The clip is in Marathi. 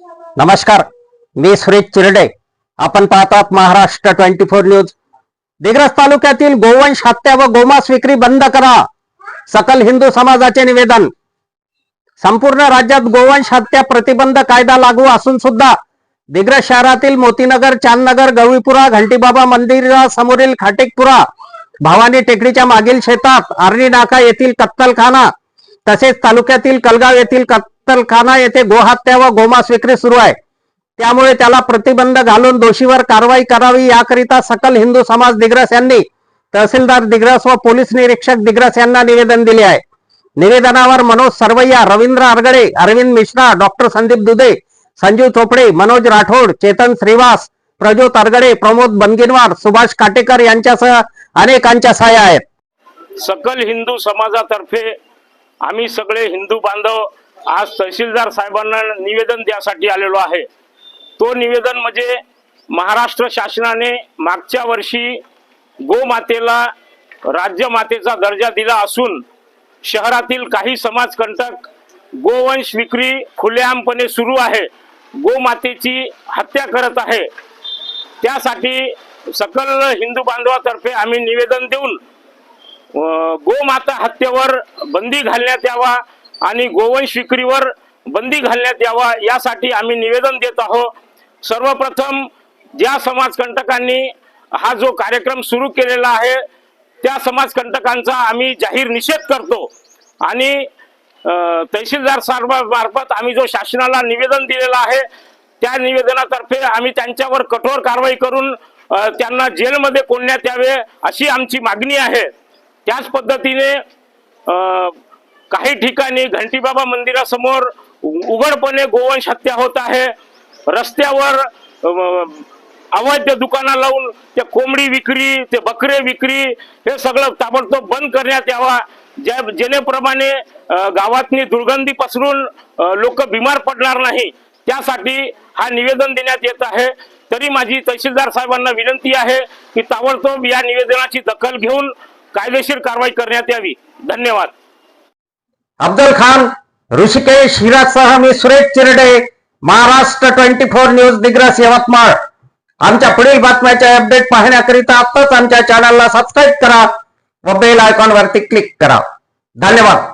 नमस्कार मी सुरेश चिरडे. आपण पाहतात Maharashtra twenty four news. Digras तालुक्यातील गोवंश हत्या व गोमास विक्री बंद करा. सकल हिंदू समाजाचे निवेदन. संपूर्ण राज्यात गोवंश हत्या प्रतिबंध कायदा लागू असून सुद्धा दिग्रस शहरातील मोतीनगर चांदनगर गवळीपुरा घंटीबाबा मंदिरासमोरील खाटेकपुरा भवानी टेकडीच्या मागील शेतात आर्णी नाका येथील कत्तलखाना तसेच तालुक्यातील कलगाव येथील कत्तलखाना येथे गोहत्या व गोमास विक्री सुरू आहे. त्यामुळे त्याला प्रतिबंध घालून दोषीवर कारवाई करावी याकरिता सकल हिंदू समाज दिग्रस यांनी तहसीलदार दिग्रस व पोलीस निरीक्षक दिग्रस यांना निवेदन दिले आहे. निवेदनावर मनोज सरवैया रवींद्र आरगडे अरविंद मिश्रा डॉक्टर संदीप दुधे संजीव थोपडे मनोज राठोड चेतन श्रीवास प्रज्योत अरगडे प्रमोद बनगिनवार सुभाष काटेकर यांच्यासह अनेकांच्या सहाय्या आहेत. सकल हिंदू समाजातर्फे आम्ही सगळे हिंदू बांधव आज तहसीलदार साहेबांना निवेदन द्यासाठी आलेलो आहे. तो निवेदन म्हणजे महाराष्ट्र शासनाने मागच्या वर्षी गोमातेला राज्यमातेचा दर्जा दिला असून शहरातील काही समाजकंटक गोवंश विक्री खुलेआमपणे सुरू आहे. गोमातेची हत्या करत आहे. त्यासाठी सकल हिंदू बांधवातर्फे आम्ही निवेदन देऊन गोमाता हत्येवर बंदी घालण्यात यावा आणि गोवंश विक्रीवर बंदी घालण्यात यावा यासाठी आम्ही निवेदन देत आहोत. सर्वप्रथम ज्या समाजकंटकांनी हा जो कार्यक्रम सुरू केलेला आहे त्या समाजकंटकांचा आम्ही जाहीर निषेध करतो. आणि तहसीलदार साहेबांमार्फत आम्ही जो शासनाला निवेदन दिलेलं आहे त्या निवेदनातर्फे आम्ही त्यांच्यावर कठोर कारवाई करून त्यांना जेलमध्ये कोंडण्यात यावे अशी आमची मागणी आहे. त्याच पद्धतीने काही ठिकाणी घंटीबाबा मंदिरासमोर उघडपणे गोवंश हत्या होत आहे. रस्त्यावर अवैध दुकाना लावून ते कोंबडी विक्री ते बकरे विक्री हे सगळं ताबडतोब बंद करण्यात यावा. ज्या जेणेप्रमाणे गावातनी दुर्गंधी पसरून लोक बिमार पडणार नाही त्यासाठी हा निवेदन देण्यात येत आहे. तरी माझी तहसीलदार साहेबांना विनंती आहे की ताबडतोब या निवेदनाची दखल घेऊन कायदेशीर कारवाई करण्यात यावी. धन्यवाद. अब्दुल खान ऋषिकेश हिरासह मी Suresh Chirde Maharashtra twenty four news Digras Yavatmal. आमच्या पुढील बातम्याचे अपडेट पाहण्याकरिता आत्ताच आमच्या चॅनलला सबस्क्राईब करा व बेल आयकॉन वरती क्लिक करा. धन्यवाद.